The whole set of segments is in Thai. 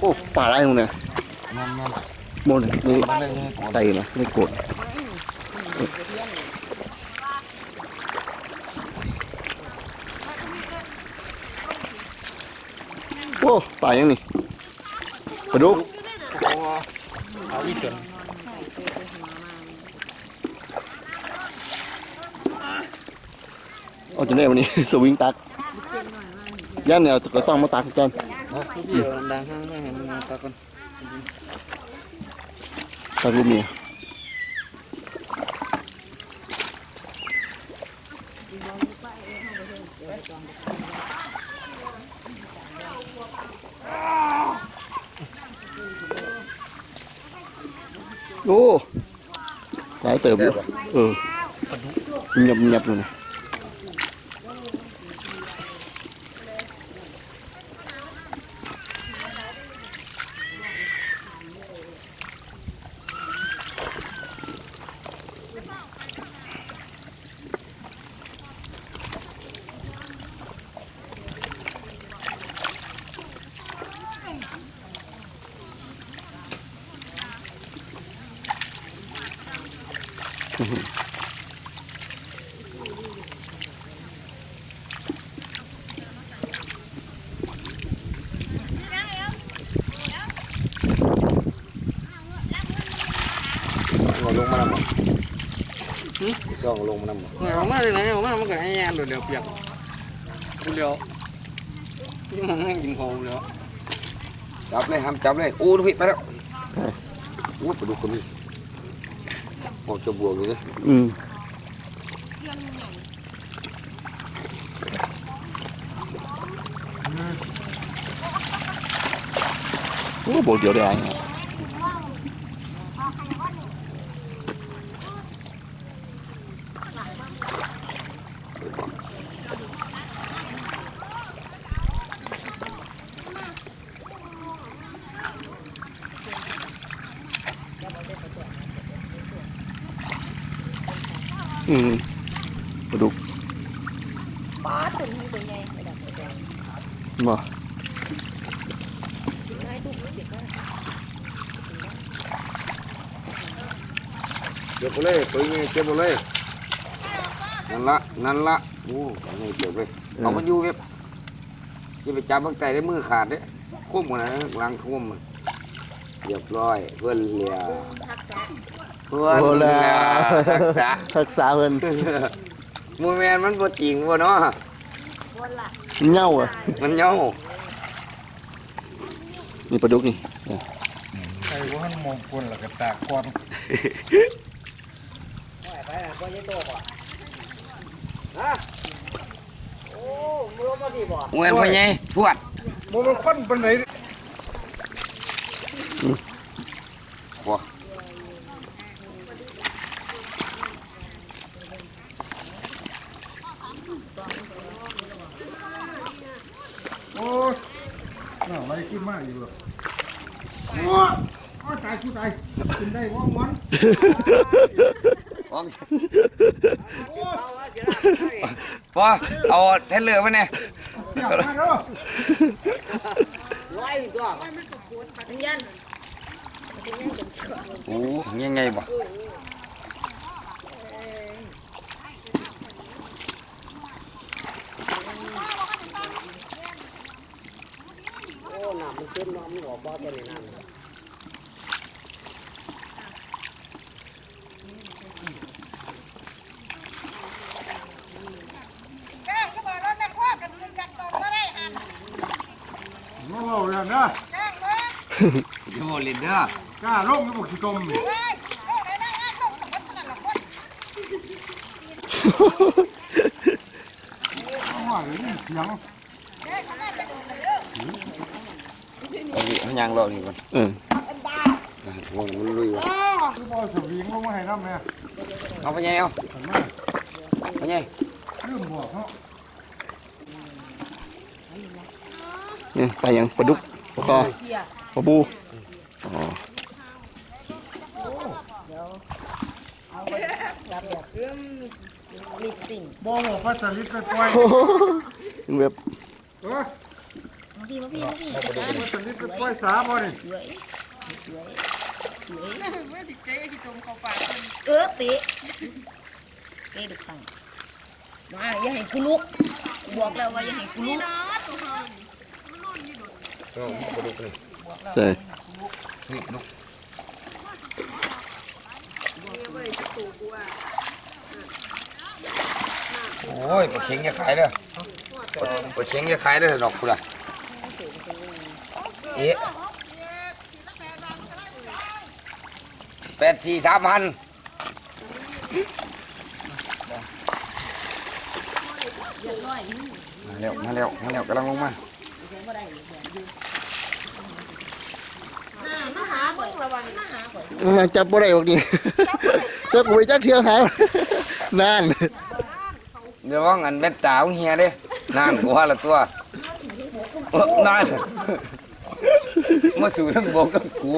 โอ้ปลาอะไรตรงเนี่ยมันมันโมนนี่มันเลยเลยก่อนไตนะนี่โกดโอ้ปลายังนี่ปลาดุกเอาอีกจนเอาจนได้วันนี้ สวิงตักย่านเนี่ยก็ต้องมาตักกัน เดี๋ยวดังห้างไม่เห็นมาตะกันตักลูเมียโอ้หลายเติบอยู่เออเงียบเงียบเลยนะ เอาลงมาแล้วมั้งซ่องลงมาแล้วมั้งเอามาเลยนะเอามามันก็ให้ยานเดี๋ยวเปียกกูเลี้ยวนี่มันกินของเลี้ยวจับเลยห้ามจับเลยโอ้ดูพี่ไปแล้วโอ้ไปดูคนนี้โอ้จะบวกเลยอืมโอ้บอกเดี๋ยวได้ไง อืมปลาดุกป้าถึงตัวใหญ่ไม่ได้ตัวใหญ่มาง่ายทุกเด็กก็เก็บไปเลยตัวนี้เก็บไปเลยนั่นละนั่นละโอ้ไม่เก็บเลยเอามันอยู่เว็บจะไปจับตั้งแต่ได้มือขาดเด้คุ้มกันนะหลังคุ้มมันเรียบร้อยเพื่อนเลียทักษะ เพื่อนเลียรักษาทักษะเพิ่นมูแมนมันบ่จริงบ่เนาะวนละเหง่าอะมันเหงานี่ปลาดุกนี่ไอ้ว่ามันมองคนหลักตากก่อนไปละก็ยังโตกว่าฮะโอ้มึงรู้มาดีบ่มูแมนพ่อใหญ่ทวดโมมันคนเป็นไหน บ่ โอ้ยน่าอะไรขึ้นมากอยู่หรอโอ้ยโอ้ยตายกูตาย กินได้ว่องวันของพอเอาเทเลอร์มาเนี่ยเสียบมาเด้อร้อยตัวมันยันมันยันจนเชื่อโอ้ยังไงบ่โอ้หนามันขึ้นน้ำมันหัวบ่ตัวนี้นั่น แจ้งก็บอกรถแม่พ่อกันลืมกันตกมาได้หัน มาเบาเลยนะ แจ้งเลย อยู่บ่ลินเด้อกล้าลงก็บอกขี้กลมนี่เฮ้ยโลกไหนนะงานโลกสมบัตินั่นละคนเอาว่าเลยนี่เสียงแจ้งเขาแม่จะดูเลยเด้อเอาดิเอายางรอนี่ก่อนเอออันดาวงมันลุยว่ะคือบอสวิงลงมาให้น้ำเนี่ยเอาพ่อใหญ่เอาเห็นไหมพ่อใหญ่ลืมบอกเขานี่ปลายังปลาดุกปลาคอ ปลาบูอ๋อจับแบบเรื่องลิดสิ่งบอบอกว่าจะลิดไปปล่อยเป็นแบบเออพี่มาพี่มาพี่เอาไปดูมันจะนี่เป็นกล้วยสาบ่นี่สวยสวยสวยเมื่อสิเจ๊ไปที่ตรงเขาปากเออเตะเตะดุขังมาอย่าให้กูลุกกูบอกแล้วว่าอย่าให้กูลุก นะตัวเฮาเอาไปดูนี่ใช่นี่ลูกโอ้ยปลาเค็งจะขายเด้อปลาเค็งจะขายเด้อดอกคุณล่ะเอ๊ะแปดสี่สามพันมาแล้วมาแล้วมาแล้วกำลังลงมา มาหาบ่อยระวังมาหาบ่อยมันจับบ่ได้หรอกนี่จับบ่ไปจักเที่ยงหานั่นเดี๋ยวว่างอันเบ็ดตาของเฮียเด้นั่นกูว่าละตัวเอ้อนั่นมาสู่ทั้งบกทั้งกู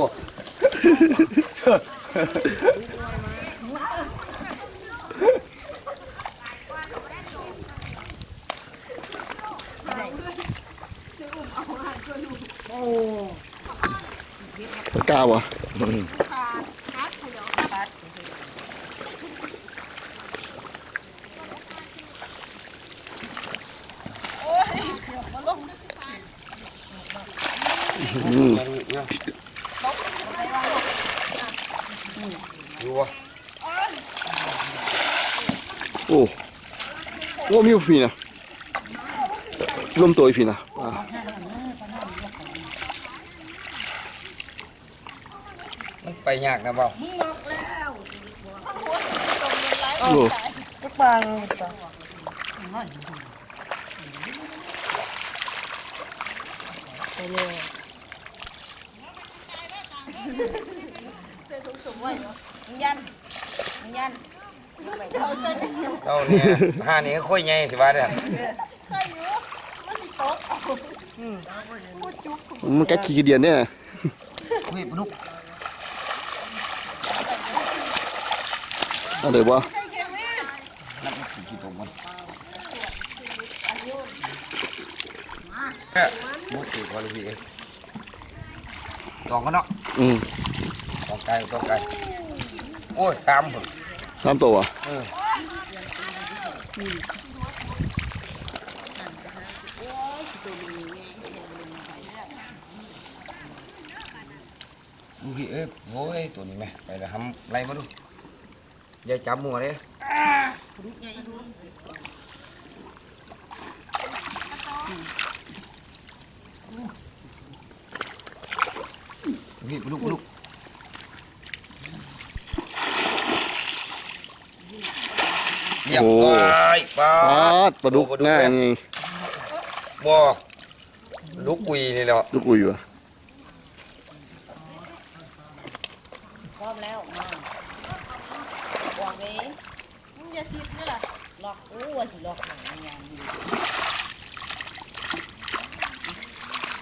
ปา กาวอืมอยู่วะโอ้โอ้มีฟีนะรวมตัวอีฟีนะอ่า มันไป ยากนะเปล่ามึงบอกแล้วโอ้มึงยันมึงยันเจ้าเนี่ยห้านี่ก็ค่อยใหญ่สิว่าเด้อมันกัดขี้กระเดียนเนี่ยเฮ้ยปลุก เอะไรวะนับขี่ขี่ตรงมันเอ้ยมุกสี่พอเลยพี่เองตองกันเนาะอืมตองไก่ตองไก่โอ้ยสามผมสามตัวเออดูพี่เอ้ยโอ้ยตัวนี้ไหมไปแล้วทำไรมาดู อย่าจับมัวเลยพี่ปลุกปลุกเรียบร้อยปลาปาดปลาดุกง่ายไงบ่ลูกกุยนี่แหละ ลูกอุ้ยวะ พร้อมแล้วมาบอกเลย มึงอย่าซิดนี่ ล่ะล็อกโอ้ว่าสิล็อกหนังงานดี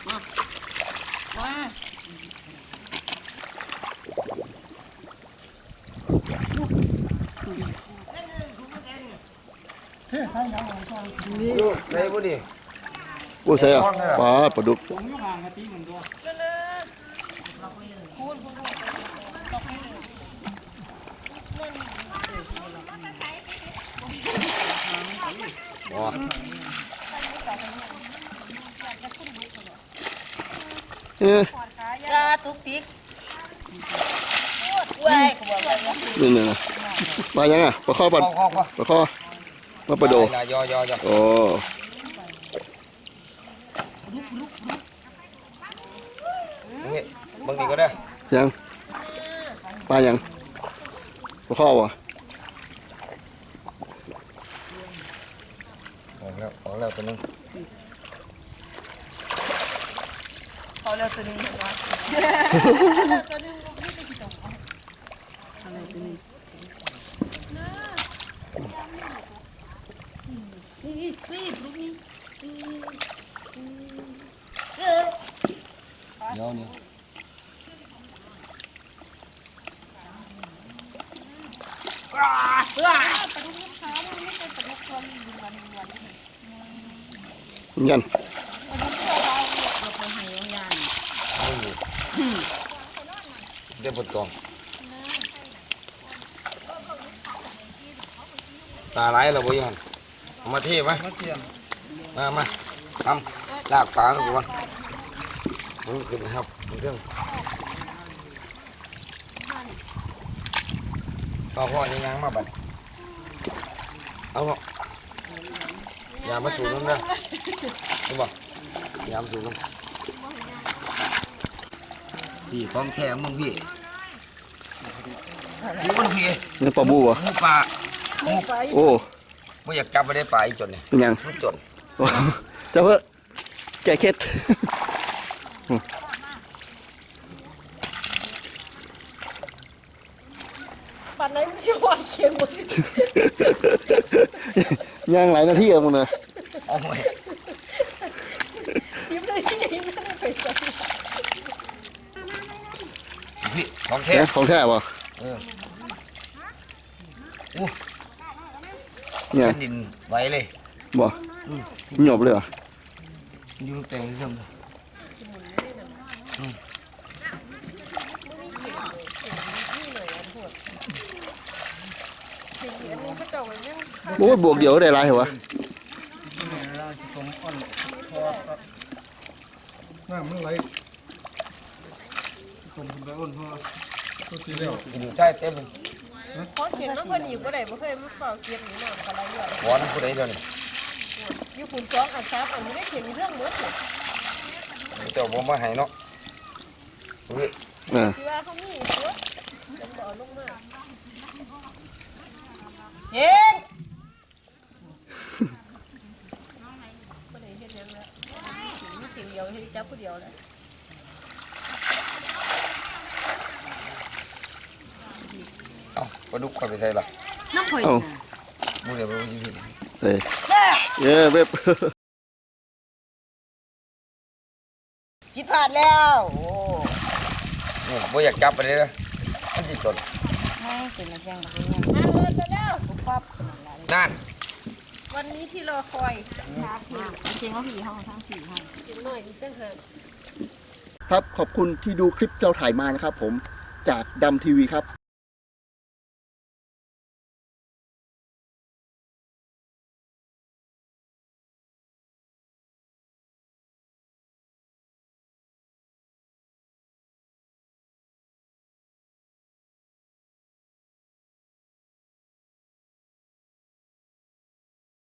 มามาใส่บ่ดิโอ้ใช่อะปาดปลาดุกบ่เอ๊ะลาตุกติ๊กเว้ ยกูบอกเลยว่านี่นี่นะปลายังอะปลาข้อปลาเข้าเข้าเข้าปลาข้อมาปลาโดไปละยอยอยอโอ้นี่บางทีก็ได้ยังปลายังปลาข้อวะ ออก แล้วออกแล้วตัวนึงเขาเลือกตัวนี้เห็นไหมนี่นี่ลูกนี่เออเดี๋ยวนี่ ยันเดี๋ยวปวดตองตาไหลเราบ่ยังเอามาเทไหมมามาทำลากปลาก่อนมันขึ้นครับมันขึ้นพ่อพ่อยังยังมาบัดเอาเนาะอ ย่ามาสูดน้ำเด้อรู้ป่ะอย่ามาสูดน้ำพี่ของแท้มึงพี่ดูมันพี่นี่ปลาบูวะหมูปลาหมูโอ้ไม่อยากจับไปได้ปลาอีกจนเนี่ยเป็นยังมันจนโอ้เจ้าเพื่อแก่เคล็ดปันไหนมันจะว่าเขียงหมด ย่างหลายนาทีอะมึงนะเอาไว้ซิมเลยที่ไหนไม่ได้ไปใส่พี่ของแท้ เนี่ยของแท้ป่ะเออเนี่ย เป็นดินไหวเลยบ่อืมหยบเลยเหรอ อยู่แต่งเรื่องเลย โอ้ยบวกเดียวได้หลายเหรอวะน้ำมันไหลผมคุณไปอ้นพ่อตัวตีแล้วกินใช่เต็มเลยพราะเขียงน้ำคนอยู่ก็ได้ไม่เคยมาเฝ้าเขียงหนีหน่อยอะไรอยู่ขอน้ำผู้ใดเดียวนี่อยู่คุณจ้องอันซับอันนี้ได้เขียนเรื่องเมื่อไหร่เจ้าผมมาให้เนาะเฮ้ยที่ว่าเขามีเยอะจำบ่อลงมาเห็นยังแล้ว มีสิ่งเดียวให้จับผู้เดียวแหละเอาปลาดุกคอยไปใส่ละน้ำข่อยเอ้ามูเดียวไปอยืนเซ่เย้เว็บผิดพลาดแล้ว โอ้นี่บ่อยากจับไปเลยนะมันจิตจนไม่เป็นอะไรยังแบบนี้มาเลยจะแล้วปั๊บนั่น วันนี้ที่รอคอยครับจริงว่าผีห้องทั้งสี่ห้องจริงหน่อยดีจังเลยครับขอบคุณที่ดูคลิปเราถ่ายมานะครับผมจากดำทีวีครับ